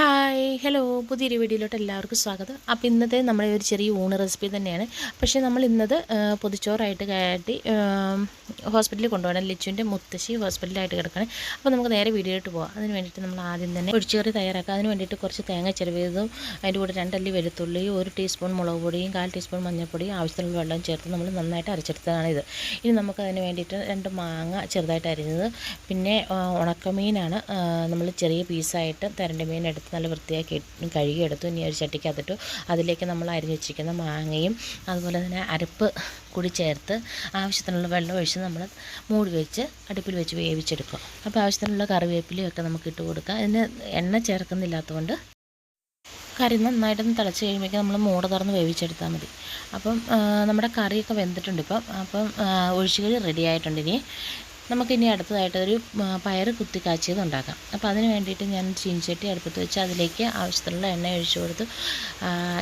Hi hello പുതിയൊരു വീഡിയോയിലോട്ട് എല്ലാവർക്കും സ്വാഗതം. അപ്പോൾ ഇന്നത്തെ നമ്മുടെ ഒരു ചെറിയ ഊണ് റെസിപ്പി തന്നെയാണ്. പക്ഷേ നമ്മൾ ഇന്നത് പൊതിച്ചോറായിട്ട് കയറ്റി ഹോസ്പിറ്റലിൽ കൊണ്ടുപോകണം. ലിച്ചുവിന്റെ മുത്തശ്ശി ഹോസ്പിറ്റലിലായിട്ട് കിടക്കണം. അപ്പോൾ നമുക്ക് നേരെ വീഡിയോയിട്ട് പോകാം അതിന് വേണ്ടിയിട്ട് നമ്മൾ ആദ്യം തന്നെ ഒഴിച്ചുകറി തയ്യാറാക്കുക അതിന് വേണ്ടിയിട്ട് കുറച്ച് തേങ്ങ ചെറുവിയതും അതിന്റെ കൂടെ രണ്ടല്ലി വെളുത്തുള്ളി ഒരു ടീസ്പൂൺ മുളക് പൊടിയും കാൽ ടീസ്പൂൺ മഞ്ഞൾപ്പൊടിയും ആവശ്യത്തിനുള്ള വെള്ളം ചേർത്ത് നമ്മൾ നന്നായിട്ട് അരച്ചെടുത്തതാണ് ഇത്. ഇനി നമുക്ക് അതിന് വേണ്ടിയിട്ട് രണ്ട് മാങ്ങ ചെറുതായിട്ട് അരിഞ്ഞത്. പിന്നെ ഉണക്കമീനാണ്. നമ്മൾ ചെറിയ പീസായിട്ട് തരണ്ട മീൻ എടുത്ത് നല്ല വൃത്തിയാക്കി കഴുകിയെടുത്തു. ഇനി ഒരു ചട്ടിക്കകത്തിട്ടു അതിലേക്ക് നമ്മൾ അരിഞ്ഞു വെച്ചിരിക്കുന്ന മാങ്ങയും അതുപോലെ തന്നെ അരപ്പ് കൂടി ചേർത്ത് ആവശ്യത്തിനുള്ള വെള്ളം ഒഴിച്ച് നമ്മൾ മൂടി വെച്ച് അടുപ്പിൽ വെച്ച് വേവിച്ചെടുക്കും. അപ്പോൾ ആവശ്യത്തിനുള്ള കറിവേപ്പിലയും ഒക്കെ നമുക്ക് ഇട്ട് കൊടുക്കാം. അതിന് എണ്ണ ചേർക്കുന്നില്ലാത്തതുകൊണ്ട് കറി നന്നായിട്ടൊന്ന് തിളച്ച് കഴിയുമ്പോഴേക്കും നമ്മൾ മൂട തുറന്ന് വേവിച്ചെടുത്താൽ മതി. അപ്പം നമ്മുടെ കറിയൊക്കെ വെന്തിട്ടുണ്ട് ഇപ്പം. അപ്പം ഒഴിച്ചുകറി റെഡി ആയിട്ടുണ്ട് ഇനി. നമുക്കിനി അടുത്തതായിട്ട് ഒരു പയർ കുത്തി കാച്ചിയത് ഉണ്ടാക്കാം അപ്പോൾ അതിന് വേണ്ടിയിട്ട് ഞാൻ ചീനിച്ചട്ടി അടുപ്പത്ത് വെച്ച് അതിലേക്ക് ആവശ്യത്തിനുള്ള എണ്ണ ഒഴിച്ചു കൊടുത്ത്.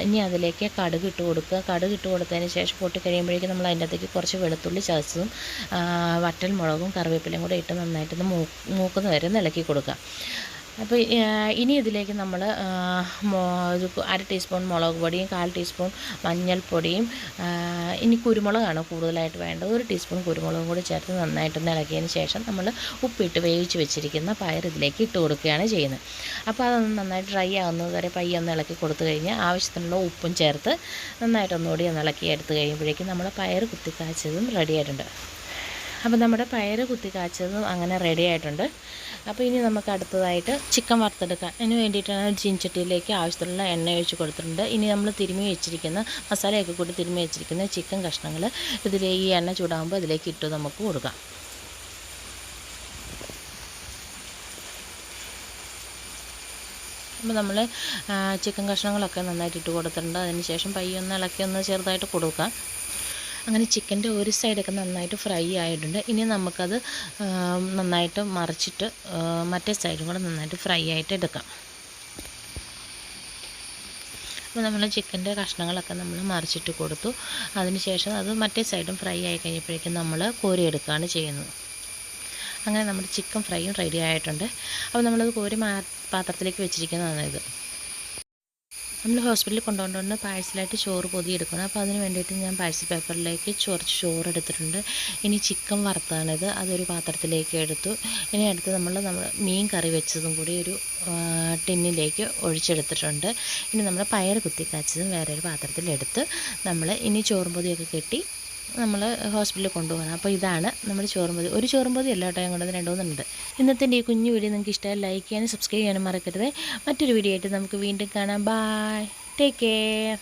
ഇനി അതിലേക്ക് കടുക് ഇട്ട് കൊടുക്കുക. കടുക് ഇട്ട് കൊടുത്തതിന് ശേഷം പൊട്ടി കഴിയുമ്പോഴേക്കും നമ്മൾ അതിന്റെ അകത്തേക്ക് കുറച്ച് വെളുത്തുള്ളി ചതച്ചതും വറ്റൽ മുളകും കറിവേപ്പിലയും കൂടെ ഇട്ട് നന്നായിട്ടൊന്ന് മൂക്കുന്ന വരെ ഇളക്കി കൊടുക്കുക. അപ്പോൾ ഇനി ഇതിലേക്ക് നമ്മൾ ഒരു അര ടീസ്പൂൺ മുളക് പൊടിയും കാൽ ടീസ്പൂൺ മഞ്ഞൾപ്പൊടിയും ഇനി കുരുമുളകാണ് കൂടുതലായിട്ട് വേണ്ടത്. ഒരു ടീസ്പൂൺ കുരുമുളകും കൂടി ചേർത്ത് നന്നായിട്ട് ഇളക്കിയതിന് ശേഷം നമ്മൾ ഉപ്പിട്ട് വേവിച്ച് വെച്ചിരിക്കുന്ന പയർ ഇതിലേക്ക് ഇട്ട് കൊടുക്കുകയാണ് ചെയ്യുന്നത്. അപ്പോൾ അതൊന്ന് നന്നായിട്ട് ഡ്രൈ ആകുന്നത് വരെ പയ്യെ ഒന്ന് ഇളക്കി കൊടുത്തു കഴിഞ്ഞാൽ ആവശ്യത്തിനുള്ള ഉപ്പും ചേർത്ത് നന്നായിട്ടൊന്നുകൂടി ഒന്ന് ഇളക്കി എടുത്ത് കഴിയുമ്പോഴേക്കും നമ്മൾ പയർ കുത്തിക്കാച്ചതും റെഡി ആയിട്ടുണ്ട്. അപ്പോൾ നമ്മുടെ പയറ് കുത്തി കാച്ചതും അങ്ങനെ റെഡി ആയിട്ടുണ്ട്. അപ്പോൾ ഇനി നമുക്ക് അടുത്തതായിട്ട് ചിക്കൻ വറുത്തെടുക്കാം. അതിന് വേണ്ടിയിട്ടാണ് ചീൻചട്ടിയിലേക്ക് ആവശ്യത്തിലുള്ള എണ്ണ ഒഴിച്ച് കൊടുത്തിട്ടുണ്ട്. ഇനി നമ്മൾ തിരുമ്മി വെച്ചിരിക്കുന്ന മസാലയൊക്കെ കൂടി തിരുമ്മി വെച്ചിരിക്കുന്ന ചിക്കൻ കഷ്ണങ്ങൾ ഇതിലേക്ക് ഈ എണ്ണ ചൂടാകുമ്പോൾ ഇതിലേക്ക് ഇട്ട് നമുക്ക് കൊടുക്കാം. അപ്പോൾ നമ്മൾ ചിക്കൻ കഷ്ണങ്ങളൊക്കെ നന്നായിട്ട് ഇട്ട് കൊടുത്തിട്ടുണ്ട്. അതിന് ശേഷം പയ്യൊന്ന് ഇളക്കി ഒന്ന് ചെറുതായിട്ട് കൊടുക്കാം. അങ്ങനെ ചിക്കന്റെ ഒരു സൈഡൊക്കെ നന്നായിട്ട് ഫ്രൈ ആയിട്ടുണ്ട്. ഇനി നമുക്കത് നന്നായിട്ട് മറിച്ചിട്ട് മറ്റേ സൈഡും കൂടെ നന്നായിട്ട് ഫ്രൈ ആയിട്ട് എടുക്കാം. അപ്പോൾ നമ്മൾ ചിക്കന്റെ കഷ്ണങ്ങളൊക്കെ നമ്മൾ മറിച്ചിട്ട് കൊടുത്തു. അതിനുശേഷം അത് മറ്റേ സൈഡും ഫ്രൈ ആയി കഴിഞ്ഞപ്പോഴേക്കും നമ്മൾ കോരിയെടുക്കുകയാണ് ചെയ്യുന്നത്. അങ്ങനെ നമ്മുടെ ചിക്കൻ ഫ്രൈയും റെഡി ആയിട്ടുണ്ട്. അപ്പോൾ നമ്മളത് കോരി പാത്രത്തിലേക്ക് വെച്ചിരിക്കുന്നതാണ് ഇത്. നമ്മൾ ഹോസ്പിറ്റലിൽ കൊണ്ടുപോകേണ്ട പാഴ്സലായിട്ട് ചോറ് പൊതിയെടുക്കണം അപ്പോൾ അതിന് വേണ്ടിയിട്ട് ഞാൻ പാഴ്സൽ പേപ്പറിലേക്ക് കുറച്ച് ചോറ് എടുത്തിട്ടുണ്ട്. ഇനി ചിക്കൻ വറുത്താണിത്. അതൊരു പാത്രത്തിലേക്ക് എടുത്തു. ഇനി അടുത്ത് നമ്മൾ നമ്മൾ മീൻ കറി വെച്ചതും കൂടി ഒരു ടിന്നിലേക്ക് ഒഴിച്ചെടുത്തിട്ടുണ്ട്. ഇനി നമ്മൾ പയർ കുത്തിക്കാച്ചതും വേറെ ഒരു പാത്രത്തിലെടുത്ത് നമ്മൾ ഇനി ചോറും പൊതിയൊക്കെ കെട്ടി നമ്മൾ ഹോസ്പിറ്റലിൽ കൊണ്ടുപോകണം. അപ്പോൾ ഇതാണ് നമ്മുടെ ചോറും പൊതി ഒരു ചോറും പൊതി അല്ല കേട്ടോ ഞങ്ങളുടെ രണ്ട് മൂന്നുണ്ട് ഇന്നത്തെ ഈ കുഞ്ഞു വീഡിയോ നിങ്ങൾക്ക് ഇഷ്ടമായി ലൈക്ക് ചെയ്യാനും സബ്സ്ക്രൈബ് ചെയ്യാനും മറക്കരുത്. മറ്റൊരു വീഡിയോ ആയിട്ട് നമുക്ക് വീണ്ടും കാണാം. Bye take care